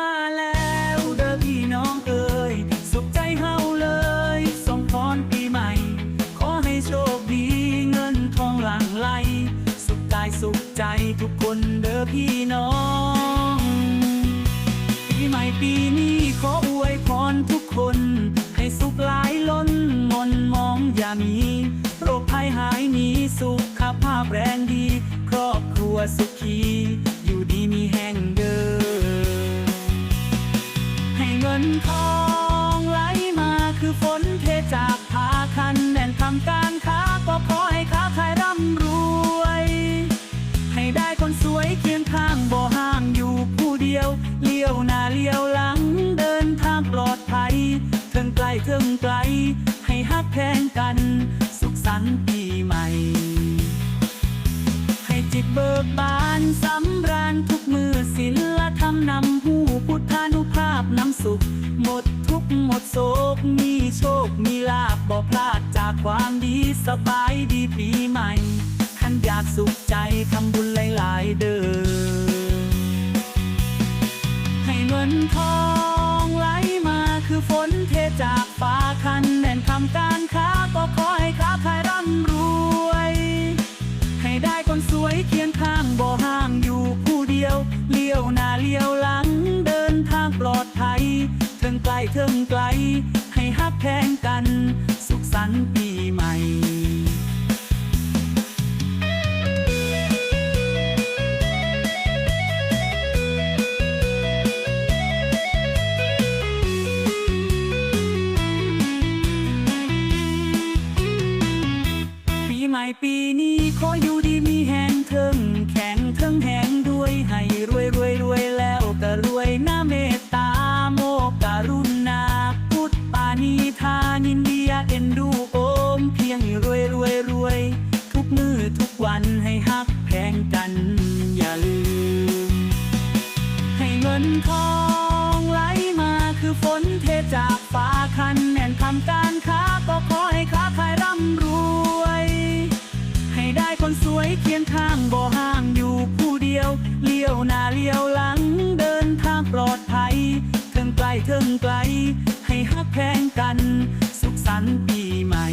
มาแล้วเด้อพี่น้องเอ่ยสุขใจเฮาเลยส่งพรปีใหม่ ขอให้โชคดีเงินทองหลั่งไหล สุขกายสุขใจทุกคนเด้อพี่น้อง ปีใหม่ปีนี้ขออวยพรทุกคน ให้สุขหลายล้นมนมองอย่ามีโรคภัยหายหนีสุขภาพแรงดี ครอบครัวสุขี อยู่ดีมีแห่ง งินทองไหลมาคือฝนเทจากผาคันแน่นทำการค้าก็ขอให้ค้าขายร่ำรวย ให้ได้คนสวยเคียงข้างบ่ห่างอยู่ผู้เดียว เลี้ยวหน้าเลี้ยวหลังเดินทางปลอดภัยเทิงไกลเทิงไกล ให้ฮักแพงกัน สุขสันต์ปีใหม่ ให้จิตเบิกบานสำราญทุกมือศิลธรรมนำ สุข หมดทุกหมดโศก มีโชค มีลาบบ่พลาดจากความดีสบายดีปีใหม่ขันอยากสุขใจทำบุญหลาย ๆ เด้อให้เงินทองไหลมาคือฝนเทจากฟ้าคันแน่นทำการค้าก็ขอให้ค้าขายร่ำรวย ให้ได้คนสวยเคียงข้างบ่ห่างอยู่ผู้เดียว เลี้ยวหน้าเลี้ยวหลังเดินทางปลอด งไกลเทิงไกล ให้ฮักแพงกัน สุขสันต์ปีใหม่ปีใหม่ปีนี้ขออยู่ดี วยรวยรวย ทุกมือทุกวันให้ฮักแพงกัน อย่าลืม ให้เงินทองไหลมาคือฝนเทจากฟ้าคันแน่นทำการค้าก็ขอให้ค้าขายร่ำรวย ให้ได้คนสวยเคียงข้างบ่ห่างอยู่ผู้เดียว เลี้ยวหน้าเลี้ยวหลังเดินทางปลอดภัยเทิงไกลเทิงไกล ให้ฮักแพงกัน สุขสันต์ปีใหม่